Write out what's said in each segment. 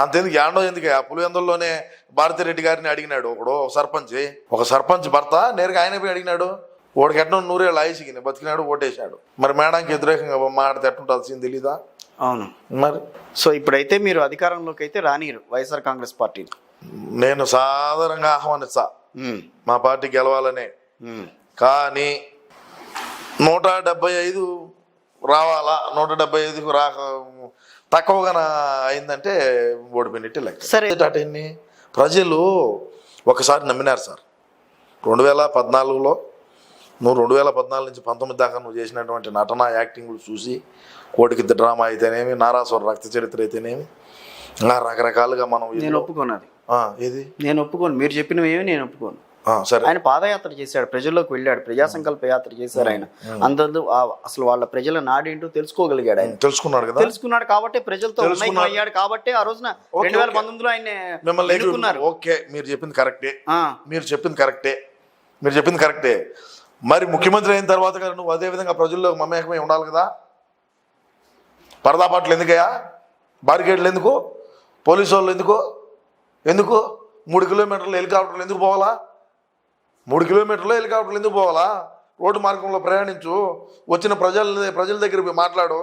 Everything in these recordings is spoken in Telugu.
అంతెందుకు యాండో ఎందుకు? ఆ పులివెందుల్లోనే భారతిరెడ్డి గారిని అడిగినాడు ఒకడు ఒక సర్పంచ్. ఒక సర్పంచ్ భర్త నేరుగా ఆయన పోయి అడిగినాడు. ఓడికి ఎట్నో నూరేళ్ళు ఆయుసికి బతికినాడు ఓటేశాడు. మరి మేడానికి వ్యతిరేకంగా మాట్లాడితే ఎట్టుంటుంది తెలీదా? అవును. మరి? సో ఇప్పుడైతే మీరు అధికారంలోకి అయితే రానిరు వైఎస్ఆర్ కాంగ్రెస్ పార్టీ నేను సాధారణంగా ఆహ్వానిస్తా. మా పార్టీ గెలవాలని. కానీ నూట డెబ్బై ఐదు రావాలా? నూట డెబ్బై ఐదుకు రాక తక్కువగా అయిందంటే ఓడిపోయినట్టే లెక్క. సరే. అటు ఎన్ని ప్రజలు ఒకసారి నమ్మినారు సార్. రెండు వేల పద్నాలుగులో నువ్వు రెండు వేల పద్నాలుగు నుంచి పంతొమ్మిది దాకా నువ్వు చేసినటువంటి నటన యాక్టింగ్లు చూసి కోటికిద్ద డ్రామా అయితేనేమి నారాసుర రక్త చరిత్ర అయితేనేమి ఇలా రకరకాలుగా మనం నేను ఒప్పుకోను అది. ఆ, ఏది? నేను ఒప్పుకోను. మీరు చెప్పినవి ఏమి నేను ఒప్పుకోను. సరే. ఆయన పాదయాత్ర చేశాడు ప్రజల్లోకి వెళ్ళాడు ప్రజా సంకల్ప యాత్ర చేశారు ఆయన. అందరూ అసలు వాళ్ళ ప్రజల నాడేంటో తెలుసుకోగలిగాడు ఆయన. తెలుసుకున్నాడు కదా? తెలుసుకున్నాడు కాబట్టి ప్రజలతో. అయ్యాడు కాబట్టి ఆ రోజున రెండు వేల. పంతొమ్మిదిలో ఆయన ఓకే మీరు చెప్పింది కరెక్టే. మీరు చెప్పింది కరెక్టే. మీరు చెప్పింది కరెక్టే. మరి ముఖ్యమంత్రి అయిన తర్వాత కదా నువ్వు అదే విధంగా ప్రజల్లో మమేకమై ఉండాలి కదా? పరదాపాట్లు ఎందుకయ్యా? బారికేడ్లు ఎందుకు? పోలీసు వాళ్ళు ఎందుకు? ఎందుకు? మూడు కిలోమీటర్లు హెలికాప్టర్లు ఎందుకు పోవాలా? మూడు కిలోమీటర్లు హెలికాప్టర్లు ఎందుకు పోవాలా? రోడ్డు మార్గంలో ప్రయాణించు. వచ్చిన ప్రజల ప్రజల దగ్గర పోయి మాట్లాడు.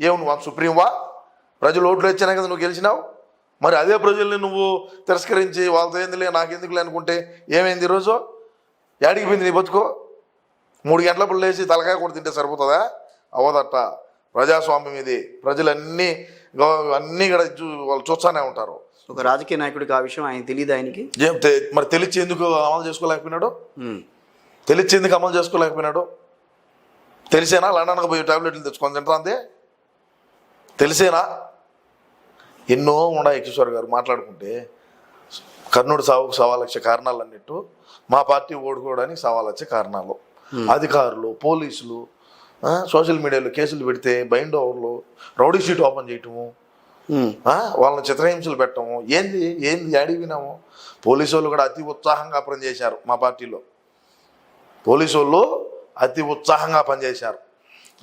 ఏమి నువ్వు సుప్రీంవా? ప్రజలు ఓట్లు ఇచ్చినా కదా నువ్వు గెలిచినావు? మరి అదే ప్రజల్ని నువ్వు తిరస్కరించి వాళ్ళతో ఏందిలే నాకెందుకులే అనుకుంటే ఏమైంది ఈరోజు? యాడికి పోయింది నీ బతుకు? మూడు గంటలప్పుడు లేచి తలకాయ కూడా తింటే సరిపోతుందా? అవ్వదట్ట ప్రజాస్వామ్యం ఇది. ప్రజలన్నీ అన్నీ కూడా చూ వాళ్ళు చూస్తానే ఉంటారు. ఒక రాజకీయ నాయకుడికి ఆ విషయం ఆయన తెలియదు ఆయనకి? మరి తెలిసి ఎందుకు అమలు చేసుకోలేకపోయినాడు? ఉమ్, తెలిసి ఎందుకు అమలు చేసుకోలేకపోయినాడు? తెలిసేనా? లండన్కి పోయి టాబ్లెట్లు తెచ్చుకొని తింటా అంతే తెలిసేనా? ఎన్నో ఉన్నాయి కిషోర్ గారు మాట్లాడుకుంటే. కర్ణుడు సావుకు సవాలక్ష కారణాలు అన్నట్టు మా పార్టీ ఓడుకోవడానికి సవాలక్ష కారణాలు. అధికారులు పోలీసులు సోషల్ మీడియాలో కేసులు పెడితే బైండ్ ఓవర్లు రౌడీ షీట్ ఓపెన్ చేయటము వాళ్ళని చిత్రహింసలు పెట్టము. ఏంది? ఏంది? అడిగి వినాము పోలీసు వాళ్ళు కూడా అతి ఉత్సాహంగా పనిచేశారు మా పార్టీలో. పోలీసు వాళ్ళు అతి ఉత్సాహంగా పనిచేశారు.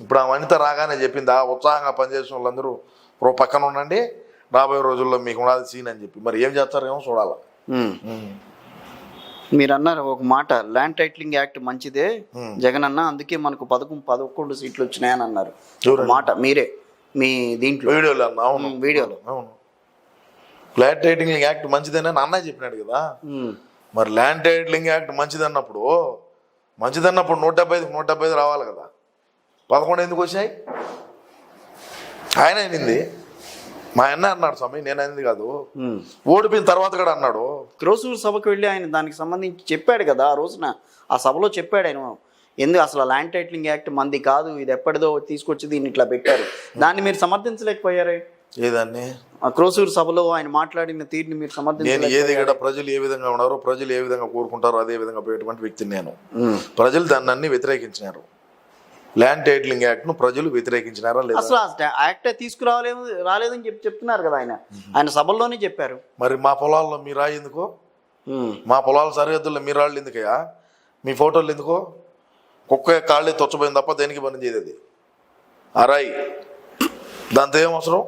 ఇప్పుడు ఆ వనిత రాగానే చెప్పింది ఆ ఉత్సాహంగా పనిచేసిన వాళ్ళందరూ ఓ పక్కన ఉండండి రాబోయే రోజుల్లో మీకు ఉండాలి సీన్ అని చెప్పి. మరి ఏం చేస్తారేమో చూడాలి. మీరు అన్నారు ఒక మాట ల్యాండ్ టైటిలింగ్ యాక్ట్ మంచిదే. జగన్ అన్న అందుకే మనకు పదకొండు పదకొండు సీట్లు వచ్చినాయని అన్నారు? మాట మీరే. మీ దీంట్లో. వీడియోలో అన్న అవును. వీడియోలో. అవును ల్యాండ్ టైటిలింగ్ యాక్ట్ మంచిదని? అన్నయ్య చెప్పినాడు కదా. మరి ల్యాండ్ టైటిలింగ్ యాక్ట్ మంచిదన్నప్పుడు మంచిదన్నప్పుడు నూట డెబ్బై ఐదుకి నూట డెబ్బై ఐదు రావాలి కదా. పదకొండు ఎందుకు వచ్చాయి ఆయన అయింది మా అన్న అన్నాడు స్వామి నేను అయింది కాదు. ఓడిపోయిన తర్వాత కూడా అన్నాడు. క్రోసూరు సభకు వెళ్ళి ఆయన దానికి సంబంధించి చెప్పాడు కదా ఆ రోజున. ఆ సభలో చెప్పాడు ఆయన. ఎందుకు అసలు ల్యాండ్ టైటిలింగ్ యాక్ట్ మంది కాదు ఇది ఎప్పటిదో తీసుకొచ్చి దీన్ని ఇట్లా పెట్టారు. దాన్ని మీరు సమర్థించలేకపోయారే? ఏదాన్ని? ఆ క్రోసూరు సభలో ఆయన మాట్లాడిన తీరుని మీరు నేను సమర్థించలేకపోయారు? ఏది కూడా ప్రజలు ఏ విధంగా ఉన్నారో ప్రజలు ఏ విధంగా కోరుకుంటారో అదే విధంగా పోయేటువంటి వ్యక్తిని నేను. ప్రజలు దాన్ని అన్ని వ్యతిరేకించినారు. ల్యాండ్ టైటిలింగ్ యాక్ట్ను ప్రజలు వ్యతిరేకించినారా లేదా? అసలు యాక్ట్ తీసుకురాలేదు రాలేదని చెప్పి చెప్తున్నారు కదా ఆయన. ఆయన సభల్లోనే చెప్పారు. మరి మా పొలాల్లో మీ రాయి ఎందుకో. మా పొలాల సరిహద్దుల్లో మీ రాళ్ళు ఎందుకయ్యా? మీ ఫోటోలు ఎందుకో? కుక్క కాళ్ళే తొచ్చపోయింది తప్ప దేనికి పని చేయదు అది ఆ రాయి. దాంతో ఏం అవసరం?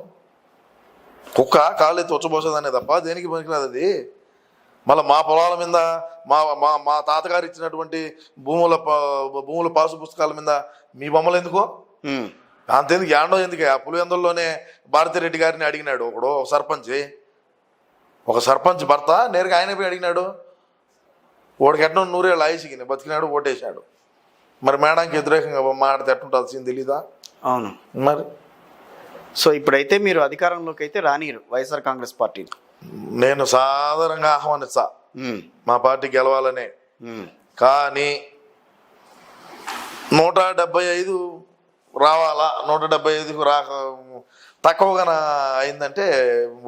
కుక్క కాళ్ళే తొచ్చబోసేదనే తప్ప దేనికి పనికిరాదు అది మళ్ళీ మా పొలాల మీద మా మా మా తాతగారు ఇచ్చినటువంటి భూముల భూముల పాసు పుస్తకాల మీద మీ బొమ్మలు ఎందుకో. అంతెందుకు యాండో ఎందుకు? ఆ పులివెందుల్లోనే భారతిరెడ్డి గారిని అడిగినాడు. ఒకడు ఒక సర్పంచ్. ఒక సర్పంచ్ భర్త నేరుగా ఆయన పోయి అడిగినాడు. ఓడికి ఎట్నో నూరేళ్ళు ఆయుసికి బతికినాడు ఓటేశాడు. మరి మేడానికి వ్యతిరేకంగా మాట్లాడితే ఎట్టుంటుంది సీన్ తెలీదా? అవును. మరి? సో ఇప్పుడైతే మీరు అధికారంలోకి అయితే రానిరు వైఎస్ఆర్ కాంగ్రెస్ పార్టీ. నేను సాధారణంగా ఆహ్వానిస్తా. మా పార్టీ గెలవాలని. కానీ నూట డెబ్బై ఐదు రావాలా? నూట డెబ్బై ఐదుకు రాక తక్కువగా అయిందంటే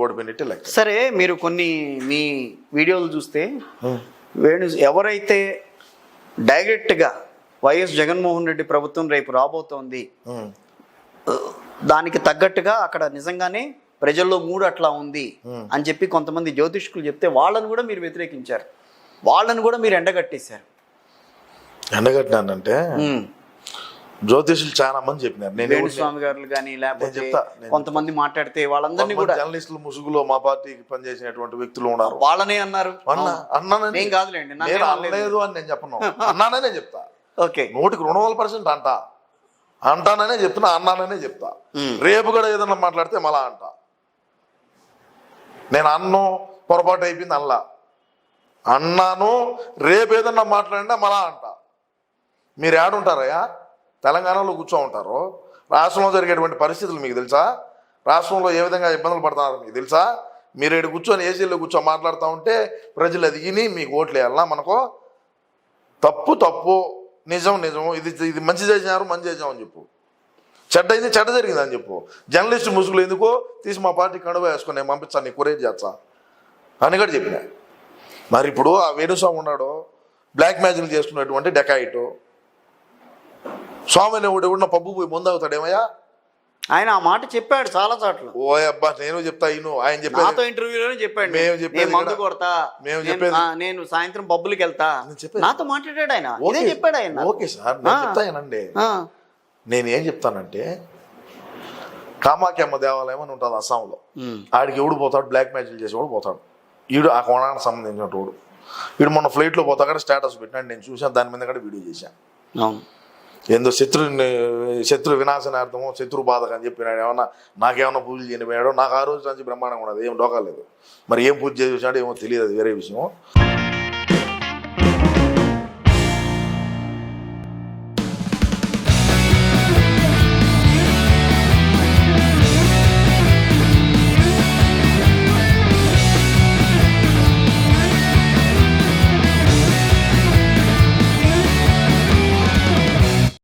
ఓడిపోయినట్టే లెక్క. సరే మీరు కొన్ని మీ వీడియోలు చూస్తే వేణు ఎవరైతే డైరెక్ట్గా వైఎస్ జగన్మోహన్ రెడ్డి ప్రభుత్వం రేపు రాబోతోంది. దానికి తగ్గట్టుగా అక్కడ నిజంగానే ప్రజల్లో మూడు అట్లా ఉంది అని చెప్పి కొంతమంది జ్యోతిష్కులు చెప్తే వాళ్ళని కూడా మీరు వ్యతిరేకించారు. వాళ్ళని కూడా మీరు ఎండగట్టేశారు. ఎండగట్టినానంటే జ్యోతిషులు చాలా మంది చెప్పినారు. నేను వేణుస్వామి గారు కానీ లేకపోతే కొంతమంది మాట్లాడితే వాళ్ళందరినీ కూడా జర్నలిస్టులు ముసుగులో మా పార్టీకి పనిచేసినటువంటి వ్యక్తులు ఉన్నారు. వాళ్ళనే అన్నారు. అన్న అన్నానని నేను కాదులేండి నేను అనలేదు. అని నేను చెప్పను. అన్నాననే నేను చెప్తా. ఓకే. నూటికి రెండు వందల పర్సెంట్ అంట. అంటాననే చెప్తున్నా అన్నాననే చెప్తా. రేపు కూడా ఏదన్నా మాట్లాడితే మళ్ళా అంట. నేను అన్ను పొరపాటు అయిపోయింది అల్లా. అన్నాను రేపు ఏదన్నా మాట్లాడినా మళ్ళా అంట. మీరు ఏడుంటారయ్యా తెలంగాణలో కూర్చో ఉంటారు. రాష్ట్రంలో జరిగేటువంటి పరిస్థితులు మీకు తెలుసా? రాష్ట్రంలో ఏ విధంగా ఇబ్బందులు పడుతున్నారో మీకు తెలుసా? మీరు ఇక్కడ కూర్చొని ఏసీలో కూర్చొని మాట్లాడుతూ ఉంటే ప్రజలు అది విని మీకు ఓట్లు వేయాలన్నా మనకు? తప్పు తప్పు. నిజం నిజం. ఇది ఇది మంచి చేసినారు మంచి చేసామని చెప్పు. చెడ్డ అయింది చెడ్డ జరిగింది అని చెప్పు. జర్నలిస్ట్ ముసుగులు ఎందుకో తీసి మా పార్టీ కడువ వేసుకొని నేను పంపించాను నీకు కొరేజ్ చేస్తా. అని కూడా చెప్పిన. మరి ఇప్పుడు ఆ వేణుస్వామి ఉన్నాడు బ్లాక్ మ్యాజిక్ చేస్తున్నటువంటి డెకాయిట్. స్వామి ఎవడు ఎవడన్నా పబ్బు పోయి ముందాగుతాడేమయ్యా ఆయన ఆ మాట చెప్పాడు చాలా చోట్ల. ఓ అబ్బా నేను చెప్తా ఇను ఆయన నాతో చెప్పేది ఇంటర్వ్యూలోనే చెప్పాడు. మేము చెప్పేది నేను మందు కూడా- కొడతా మేము ఆ, నేను సాయంత్రం పబ్బులకి వెళ్తా. నాతో మాట్లాడాడు ఆయన. ఇదే చెప్పాడు ఆయన. ఓకే సార్ నేను. చెప్తానండి ఆ, నేను ఏం చెప్తానంటే కామాఖ్యమ్మ దేవాలయం అని ఉంటుంది అస్సాంలో. ఆడికి ఎవడు పోతాడు? బ్లాక్ మ్యాజిక్ చేసేవాడు పోతాడు. ఈడు ఆ కోణానికి సంబంధించినటువంటి వీడు. మొన్న ఫ్లైట్లో పోతా కూడా స్టేటస్ పెట్టినాడు. నేను చూసాను దాని మీద కూడా వీడియో చేశాను. ఏందో శత్రుని శత్రు వినాశనార్థమో శత్రు బాధకు అని చెప్పినాడు ఏమన్నా నాకేమన్నా పూజలు చేయనిపోయాడో నాకు ఆ రోజు నుంచి బ్రహ్మాండంగా ఉన్నది. ఏం డోకాలేదు మరి ఏం పూజ చేసినాడో ఏమో తెలియదు అది వేరే విషయం